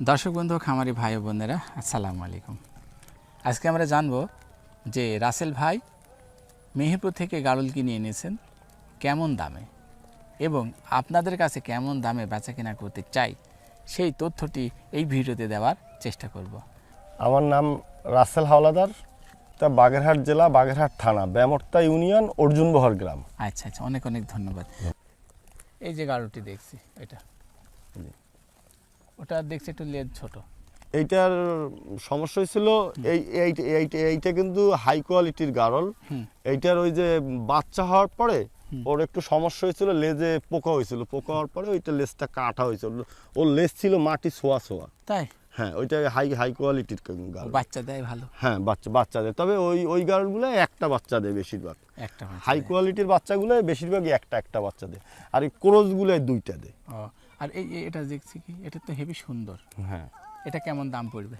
দর্শক বন্ধু খামারি ভাই বোনেরা আসসালামু আলাইকুম। আজকে আমরা জানব যে রাসেল ভাই মেহেরপুর থেকে গাড়ল কিনে এনেছেন কেমন দামে এবং আপনাদের কাছে কেমন দামে বেচা কেনা করতে চাই সেই তথ্যটি এই ভিডিওতে দেওয়ার চেষ্টা করব। আমার নাম রাসেল হাওলাদার তা বাগেরহাট জেলা বাগেরহাট থানা ব্যামর্তা ইউনিয়ন অর্জুনবহর গ্রাম। আচ্ছা আচ্ছা অনেক অনেক ধন্যবাদ। এই যে গাড়লটি দেখছি এটা। জি। ওটা দেখছি একটু লেজ ছোট। এইটার সমস্যা হয়েছিল এই এই- এইটা কিন্তু হাই কোয়ালিটির গারল। এইটার ওই যে বাচ্চা হওয়ার পরে ওর একটু সমস্যা হয়েছিল লেজে পোকা হয়েছিল। পোকা হওয়ার পরে ওইটা লেজটা কাটা হয়েছিল ওর লেজ ছিল মাটি ছোয়া ছোয়া। তাই? হ্যাঁ ওইটা হাই হাই কোয়ালিটির গারল। বাচ্চা দেয় ভালো। হ্যাঁ বাচ্চা বাচ্চা দেয়। তবে ওই ওই গারলগুলো একটা বাচ্চা দেয় বেশিরভাগ। একটা হাই কোয়ালিটির বাচ্চাগুলো বেশিরভাগই একটা একটা বাচ্চা দেয়। আর এই ক্রোজগুলো দুইটা দেয়। আর এই এটা দেখছি কি এটা তো হেভি সুন্দর। হ্যাঁ। এটা কেমন দাম পড়বে?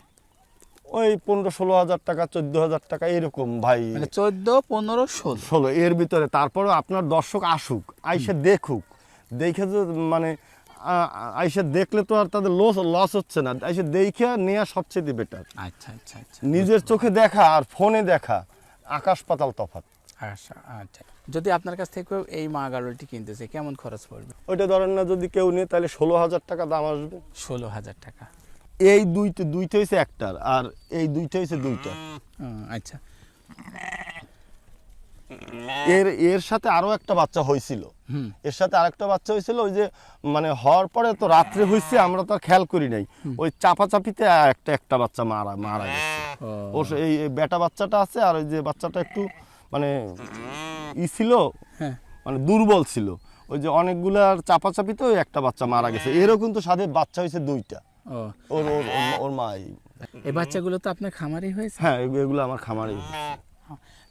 ওই পনেরো ষোলো হাজার টাকা চোদ্দ হাজার টাকা এরকম ভাই। মানে চোদ্দ পনেরো ষোলো। ষোলো এর ভিতরে। তারপরে আপনার দর্শক আসুক আইসে দেখুক। দেখে তো মানে আইসে দেখলে তো আর তাদের লস লস হচ্ছে না। আইসে দেখে নেওয়া সবচেয়ে বেটার। আচ্ছা আচ্ছা আচ্ছা। নিজের চোখে দেখা আর ফোনে দেখা। আকাশ পাতাল তফাৎ। আচ্ছা আচ্ছা। যদি আপনার কাছ থেকে এই মা গাড়লটি কিনতেছে কেমন খরচ পড়বে? ওইটা ধরেন না যদি কেউ নেয় তাহলে ষোলো হাজার টাকা দাম আসবে। ষোলো হাজার টাকা। এই দুইটা দুইটা হয়েছে একটার আর এই দুইটা হয়েছে দুইটা। আচ্ছা। এর এর সাথে আরও একটা বাচ্চা হয়েছিল এর সাথে আরেকটা বাচ্চা হয়েছিল ওই যে মানে হওয়ার পরে তো রাত্রে হয়েছে আমরা তো আর খেয়াল করি নাই। ওই চাপাচাপিতে একটা একটা বাচ্চা মারা মারা গেছে। ও। এই বেটা বাচ্চাটা আছে আর ওই যে বাচ্চাটা একটু মানে ই ছিল? হ্যাঁ। মানে দুর্বল ছিল। ওই যে অনেকগুলো আর চাপাচাপিতে ওই একটা বাচ্চা মারা গেছে। এরও কিন্তু সাথে বাচ্চা হয়েছে দুইটা। ওর ওর ওর- মা এই- বাচ্চাগুলো তো আপনার খামারই হয়েছে? হ্যাঁ এগুলো আমার খামারে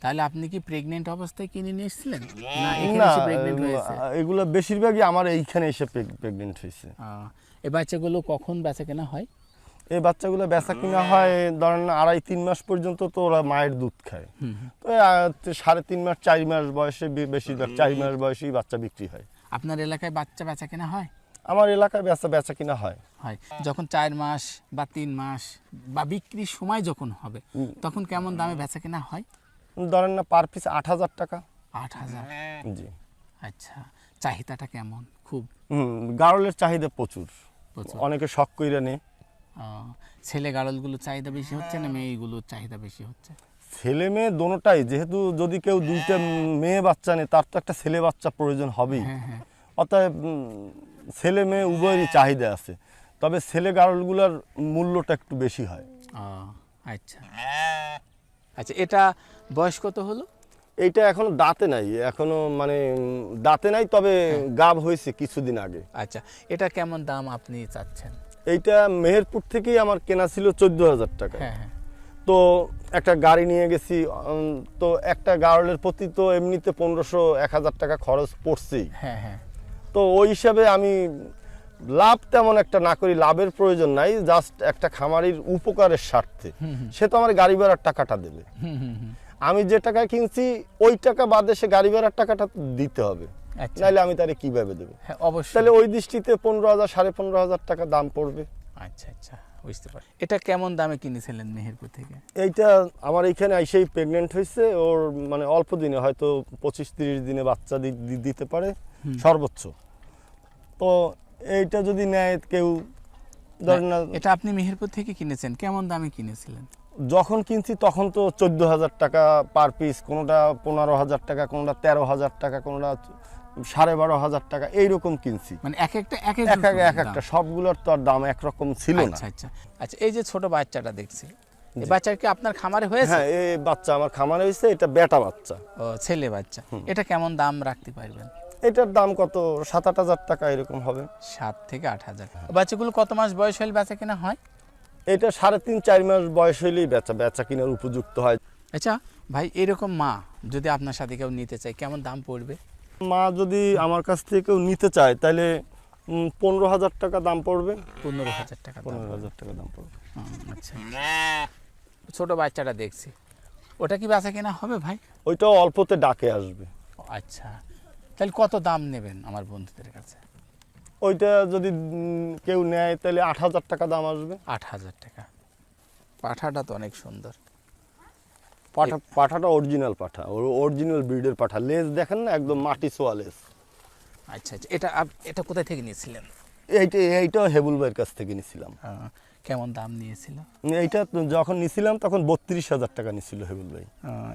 তাহলে আপনি কি প্রেগনেন্ট অবস্থায় কিনে নিয়ে এসেছিলেন? না এখানে এসে প্রেগনেন্ট হয়েছে এগুলো বেশিরভাগই আমার এইখানে এসে প্রেগনেন্ট হয়েছে। এই বাচ্চাগুলো কখন বেচা কেনা হয়? এই বাচ্চাগুলো বেচা কিনা হয় ধরেন আড়াই তিন মাস পর্যন্ত তো ওরা মায়ের দুধ খায়। তো সাড়ে তিন মাস চার মাস বয়সে বেশিরভাগ চার মাস বয়সেই বাচ্চা বিক্রি হয়। আপনার এলাকায় বাচ্চা বেচা কেনা হয়? আমার এলাকায় বেচা বেচা কিনা হয়। হয়। যখন চার মাস বা তিন মাস বা বিক্রির সময় যখন হবে তখন কেমন দামে বেচা কেনা হয়? ধরেন না পার পিস আট হাজার টাকা। আট হাজার। জি। আচ্ছা চাহিদাটা কেমন? খুব? গারলের চাহিদা প্রচুর। অনেকে শখ কইরা ও, ছেলে গাড়লগুলো চাহিদা বেশি হচ্ছে না মেয়েগুলোর চাহিদা বেশি হচ্ছে? ছেলে মেয়ে দোনোটাই যেহেতু যদি কেউ দুইটা মেয়ে বাচ্চা নেয় তার তো একটা ছেলে বাচ্চা প্রয়োজন হবেই। হ্যাঁ হ্যাঁ। অতএব ছেলে মেয়ে উভয়েরই চাহিদা আছে। তবে ছেলে গাড়লগুলোর মূল্যটা একটু বেশি হয়। আচ্ছা। আচ্ছা এটা বয়স কত হলো? এইটা এখনও দাঁতে নাই এখনও মানে দাঁতে নাই তবে গাব হয়েছে কিছুদিন আগে। আচ্ছা এটা কেমন দাম আপনি চাচ্ছেন? এইটা মেহেরপুর থেকেই আমার কেনা ছিল চোদ্দ হাজার টাকা হ্যাঁ হ্যাঁ। তো একটা গাড়ি নিয়ে গেছি তো একটা গারলের প্রতি তো এমনিতে পনেরোশো এক হাজার টাকা খরচ পড়ছেই। হ্যাঁ তো ওই হিসাবে আমি লাভ তেমন একটা না করি লাভের প্রয়োজন নাই জাস্ট একটা খামারির উপকারের স্বার্থে। সে তো আমার গাড়ি ভাড়ার টাকাটা দেবে। আমি যে টাকায় কিনছি ওই টাকা বাদে সে গাড়ি ভাড়ার টাকাটা দিতে হবে। আচ্ছা। নাইলে আমি তারে কীভাবে দেবো? হ্যাঁ অবশ্যই। তাহলে ওই দৃষ্টিতে পনেরো হাজার সাড়ে পনেরো হাজার টাকা দাম পড়বে। আচ্ছা আচ্ছা বুঝতে পারি এটা কেমন দামে কিনেছিলেন মেহেরপুর থেকে? এইটা আমার এখানে আইসেই প্রেগনেন্ট হয়েছে। ওর মানে অল্প দিনে হয়তো পঁচিশ তিরিশ দিনে বাচ্চা দিতে পারে। সর্বোচ্চ। তো এইটা যদি নেয় কেউ ধরেন না এটা আপনি মেহেরপুর থেকে কিনেছেন। কেমন দামে কিনেছিলেন? যখন কিনছি তখন তো চোদ্দ হাজার টাকা পার পিস কোনোটা পনেরো হাজার টাকা কোনোটা তেরো হাজার টাকা কোনোটা সাড়ে বারো হাজার টাকা এইরকম কিনছি। মানে এক একটা এক এক। একটা সবগুলোর তো আর দাম একরকম ছিল না। আচ্ছা আচ্ছা। আচ্ছা এই যে ছোট বাচ্চাটা দেখছি এই বাচ্চার কি আপনার খামারে হয়েছে? হ্যাঁ এই বাচ্চা আমার খামারে হয়েছে এটা বেটা বাচ্চা। ও ছেলে বাচ্চা। এটা কেমন দাম রাখতে পারবেন? এটার দাম কত? সাত আট হাজার টাকা এরকম হবে। সাত থেকে আট হাজার। বাচ্চাগুলো কত মাস বয়স হলে বেচা কিনা হয়? এটা সাড়ে তিন চার মাস বয়স হইলেই বেচা বেচা কিনার উপযুক্ত হয়। আচ্ছা ভাই এরকম মা যদি আপনার সাথে কেউ নিতে চাই কেমন দাম পড়বে? মা যদি আমার কাছ থেকে কেউ নিতে চায় তাহলে পনেরো হাজার টাকা দাম পড়বে। পনেরো হাজার টাকা পনেরো হাজার টাকা দাম পড়বে। আচ্ছা। ছোট বাচ্চাটা দেখছি। ওটা কি বেচা কেনা হবে ভাই? ওইটাও অল্পতে ডাকে আসবে। আচ্ছা। তাহলে কত দাম নেবেন আমার বন্ধুদের কাছে? ওইটা যদি কেউ নেয় তাহলে আট হাজার টাকা দাম আসবে। আট হাজার টাকা। পাঠাটা তো অনেক সুন্দর। পাঠা পাঠাটা অরিজিনাল পাঠা ওর অরিজিনাল ব্রিডের পাঠা। লেজ দেখেন না একদম মাটি সোয়া লেজ। আচ্ছা আচ্ছা এটা এটা কোথায় থেকে নিয়েছিলেন? এইটা এইটাও হেবুল ভাইয়ের কাছ থেকে নিছিলাম আহ, কেমন দাম নিয়েছিল? এইটা যখন নিছিলাম তখন বত্রিশ হাজার টাকা নিছিল হেবুল ভাই।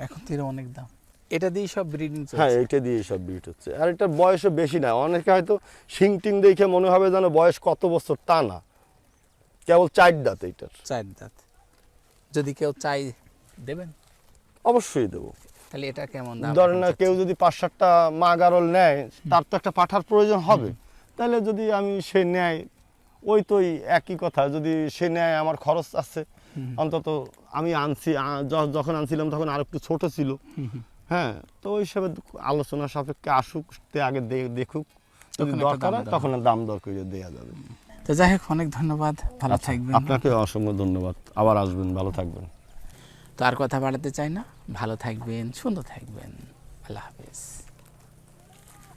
এখন তো অনেক দাম। এটা দিয়ে সব ব্রিডিং হ্যাঁ এইটা দিয়ে সব ব্রিড হচ্ছে। আর এটার বয়সও বেশি না। অনেকে হয়তো শিং টিং দেখে মনে হবে যেন বয়স কত বছর তা না। কেবল চার দাঁত এইটার। চার দাঁত। যদি কেউ চাই দেবেন? অবশ্যই দেবো। তাহলে এটা কেমন দাম? ধরেন না কেউ যদি পাঁচ সাতটা মা গারল নেয় তার তো একটা পাঠার প্রয়োজন হবে। তাহলে যদি আমি সে নেয় ওই তো একই কথা যদি সে নেয় আমার খরচ আছে। অন্তত আমি আনছি যখন আনছিলাম তখন আর একটু ছোট ছিল। হ্যাঁ তো ওই হিসাবে আলোচনা সাপেক্ষে আসুক আগে দেখুক। যদি দরকার হয় তখন আর দাম দর করে দেওয়া যাবে। তো যাই হোক অনেক ধন্যবাদ। ভালো আচ্ছা, থাকবেন। আপনাকে অসংখ্য ধন্যবাদ। আবার আসবেন ভালো থাকবেন। তো আর কথা বাড়াতে চাই না। ভালো থাকবেন সুন্দর থাকবেন। আল্লাহ হাফেজ।